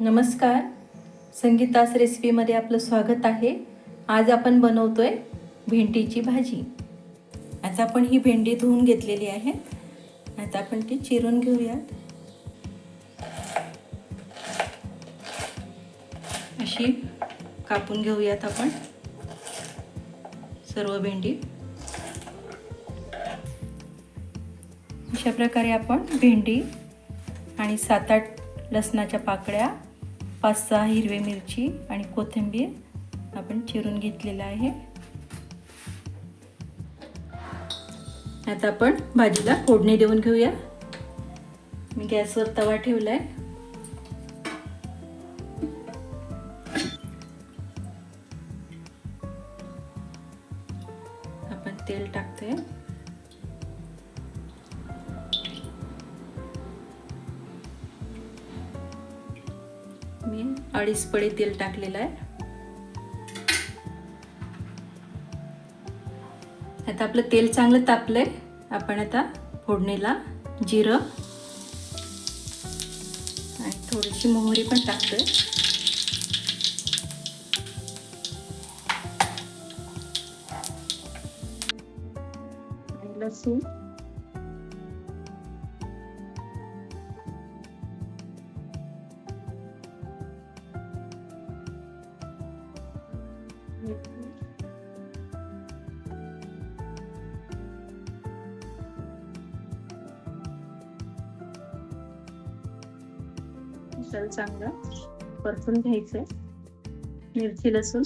नमस्कार. संगीतास रेसिपीमध्ये आपलं स्वागत आहे. आज आपण बनवतो आहे भेंडीची भाजी. आता आपण ही भेंडी धुवून घेतलेली आहे. आता आपण ती चिरून घेऊयात. अशी कापून घेऊयात आपण सर्व भेंडी. अशा प्रकारे आपण भेंडी आणि सात आठ लसणाच्या पाकळ्या पाच सहा हिरवी मिरची आणि कोथिंबीर आपण चिरून घेतलेलं आहे. आता आपण भाजीला फोडणी देऊन घेऊया. मी गॅसवर तवा ठेवला आहे आपण तेल टाकतोय. मी अडीच पळी तेल टाकलेलं आहे. आता आपलं तेल चांगलं तापलंय. आपण आता फोडणीला जिरं आणि थोडीशी मोहरी पण टाकतोय. लसूण. चांगलं परतून घ्यायचंय. मिरची लसूण.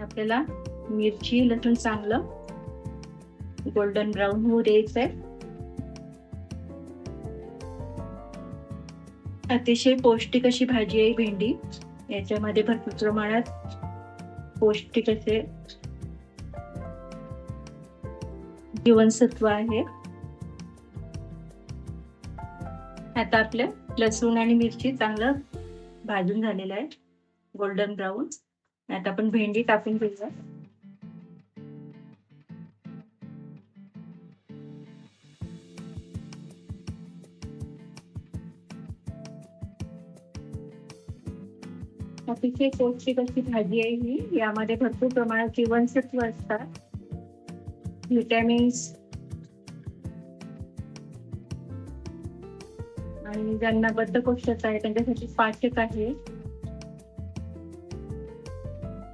आपल्याला मिरची लसूण चांगलं गोल्डन ब्राऊन होऊ आहे अतिशय पौष्टिक अशी भाजी आहे भेंडी. याच्यामध्ये भरपूर प्रमाणात पौष्टिक असे जीवनसत्व आहे. आता आपल्या लसूण आणि मिरची चांगलं भाजून झालेलं आहे गोल्डन ब्राऊन आता आपण भेंडी टाकून घेऊया. अतिशय पौष्टिक अशी भाजी आहे ही. यामध्ये भरपूर प्रमाणात जीवनसत्व असतात. व्हिटॅमिन्स आणि ज्यांना बद्धकोष्ठता आहे त्यांच्यासाठी पाचक आहे.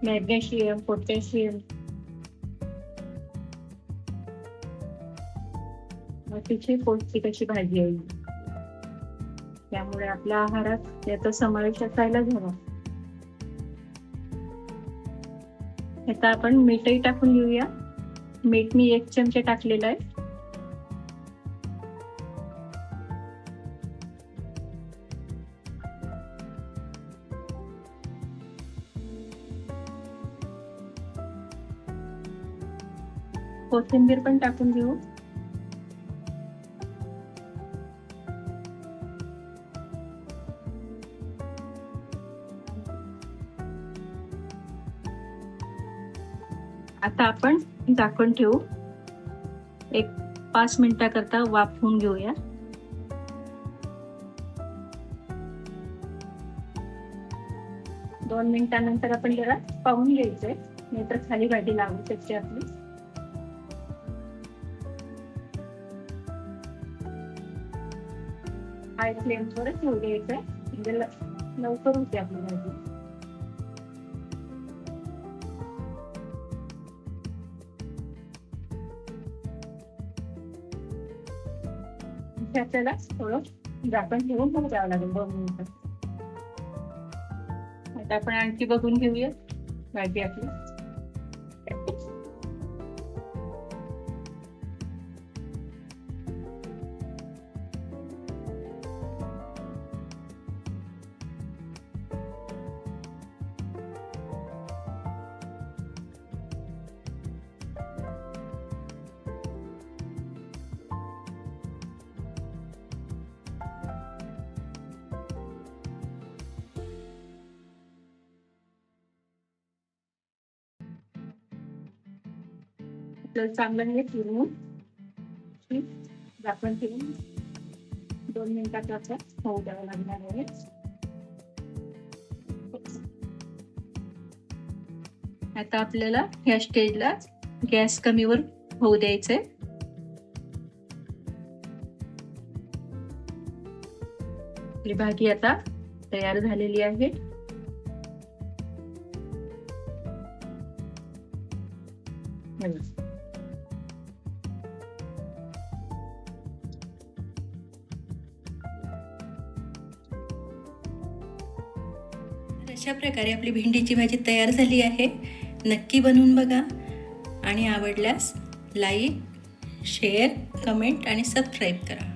Magnesium potassium. अतिशय पौष्टिक अशी भाजी आहे. त्यामुळे आपल्या आहारात याचा समावेश असायलाच हवा. आता आपण मीठही टाकून घेऊया. मीठ मी एक चमचे टाकलेलं आहे. कोथिंबीर पण टाकून घेऊ. आता आपण झाकण ठेवू. एक पाच मिनिटाकरता होऊन घेऊया. दोन मिनिटानंतर आपण जरा पाहून घ्यायचंय. नाहीतर खाली भाजी लावू शकते आपली. हाय फ्लेमवरच ठेवू द्यायचंय म्हणजे लवकर होते आपली भाजी. हे आपल्याला थोडं झाकण ठेवून मग द्यावं लागेल दोन मिनिटं आता आपण आणखी बघून घेऊया भाजी आपली आपल्याला चांगलं हे फिरवून आपण झाकण ठेवून दोन मिनिटात असं होऊ द्यावं लागणार आहे. आता आपल्याला ह्या स्टेजला गॅस कमीवर होऊ द्यायचंय आपली भाजी आता तयार झालेली आहे. हे. अशा प्रकारे आपली भेंडीची भाजी तयार झाली आहे. नक्की बनवून बघा. आणि आवडल्यास लाईक शेअर कमेंट आणि सबस्क्राईब करा.